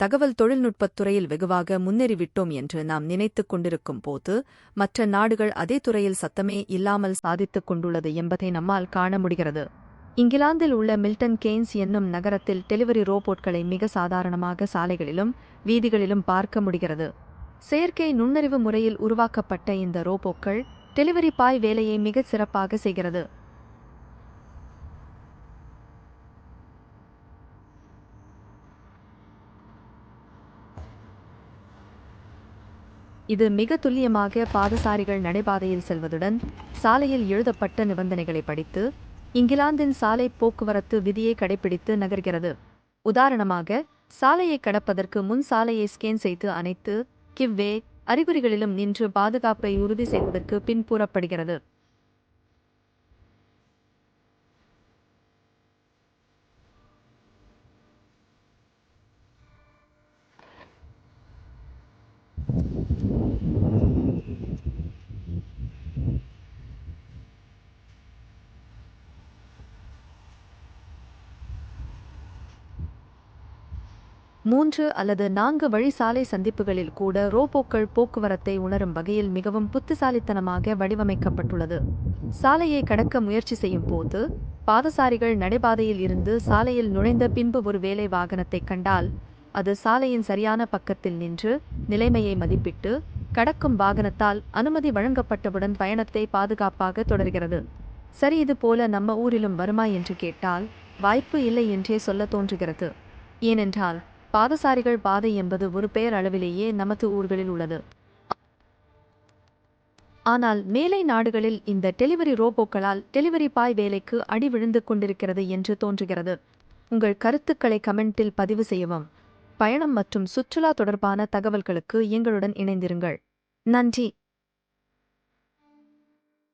தகவல் தொழில்நுட்பத் துறையில் வெகுவாக முன்னேறிவிட்டோம் என்று நாம் நினைத்துக் கொண்டிருக்கும் போது மற்ற நாடுகள் அதே துறையில் சத்தமே இல்லாமல் சாதித்துக் கொண்டுள்ளது என்பதை நம்மால் காண முடிகிறது. இங்கிலாந்தில் உள்ள மில்டன் கெய்ன்ஸ் என்னும் நகரத்தில் டெலிவரி ரோபோட்களை மிக சாதாரணமாக சாலைகளிலும் வீதிகளிலும் பார்க்க முடிகிறது. செயற்கை நுண்ணறிவு முறையில் உருவாக்கப்பட்ட இந்த ரோபோக்கள் டெலிவரி பாய் வேலையை மிகச் சிறப்பாக செய்கிறது. இது மிக துல்லியமாக பாதசாரிகள் நடைபாதையில் செல்வதுடன் சாலையில் எழுதப்பட்ட நிபந்தனைகளை படித்து இங்கிலாந்தின் சாலை போக்குவரத்து விதியை கடைபிடித்து நகர்கிறது. உதாரணமாக சாலையை கடப்பதற்கு முன் சாலையை ஸ்கேன் செய்து அனைத்து கிவ்வே அறிகுறிகளிலும் நின்று பாதுகாப்பை உறுதி செய்வதற்கு பின்புறப்படுகிறது. மூன்று அல்லது நான்கு வழி சாலை சந்திப்புகளில் கூட ரோபோக்கள் போக்குவரத்தை உணரும் வகையில் மிகவும் புத்திசாலித்தனமாக வடிவமைக்கப்பட்டுள்ளது. சாலையை கடக்க முயற்சி செய்யும் போது பாதசாரிகள் நடைபாதையில் இருந்து சாலையில் நுழைந்த பின்பு ஒரு வேலை வாகனத்தை கண்டால் அது சாலையின் சரியான பக்கத்தில் நின்று நிலைமையை மதிப்பிட்டு கடக்கும் வாகனத்தால் அனுமதி வழங்கப்பட்டவுடன் பயணத்தை பாதுகாப்பாக தொடர்கிறது. சரி இது போல நம்ம ஊரிலும் வருமா என்று கேட்டால் வாய்ப்பு இல்லை என்றே சொல்ல தோன்றுகிறது. ஏனென்றால் பாதசாரிகள் பாதை என்பது ஒரு பெயர் அளவிலேயே நமது ஊர்களில் உள்ளது. ஆனால் மேலை நாடுகளில் இந்த டெலிவரி ரோபோக்களால் டெலிவரி பாய் வேலைக்கு அடி விழுந்து கொண்டிருக்கிறது என்று தோன்றுகிறது. உங்கள் கருத்துக்களை கமெண்டில் பதிவு செய்யவும். பயணம் மற்றும் சுற்றுலா தொடர்பான தகவல்களுக்கு எங்களுடன் இணைந்திருங்கள். நன்றி.